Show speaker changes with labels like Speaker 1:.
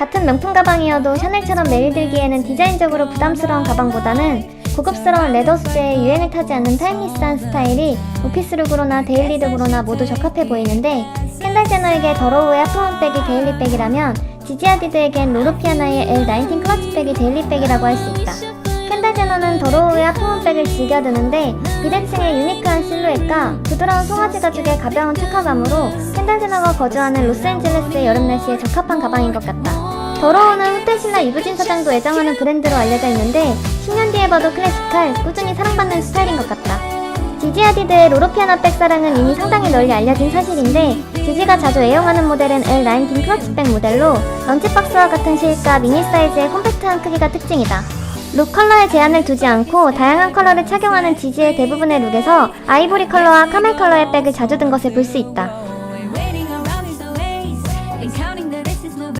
Speaker 1: 같은 명품 가방이어도 샤넬처럼 매일 들기에는 디자인적으로 부담스러운 가방보다는 고급스러운 레더 소재의 유행을 타지 않는 타임리스한 스타일이 오피스룩으로나 데일리룩으로나 모두 적합해 보이는데 켄달 제너에게 더로우의 하프문백이 데일리백이라면 지지아디드에겐 로르피아나의 L19 클러치백이 데일리백이라고 할 수 있다. 켄달 제너는 더로우의 하프문백을 즐겨 드는데 비대칭의 유니크한 실루엣과 부드러운 송아지 가죽의 가벼운 착화감으로 켄달 제너가 거주하는 로스앤젤레스의 여름 날씨에 적합한 가방인 것 같다. 더러우는 호텔신라 이브진 사장도 애정하는 브랜드로 알려져 있는데 10년 뒤에 봐도 클래식할 꾸준히 사랑받는 스타일인 것 같다. 지지 하디드의 로로피아나 백 사랑은 이미 상당히 널리 알려진 사실인데 지지가 자주 애용하는 모델은 L19 클러치백 모델로 런치박스와 같은 실과 미니 사이즈의 콤팩트한 크기가 특징이다. 룩 컬러에 제한을 두지 않고 다양한 컬러를 착용하는 지지의 대부분의 룩에서 아이보리 컬러와 카멜 컬러의 백을 자주 든 것을 볼 수 있다.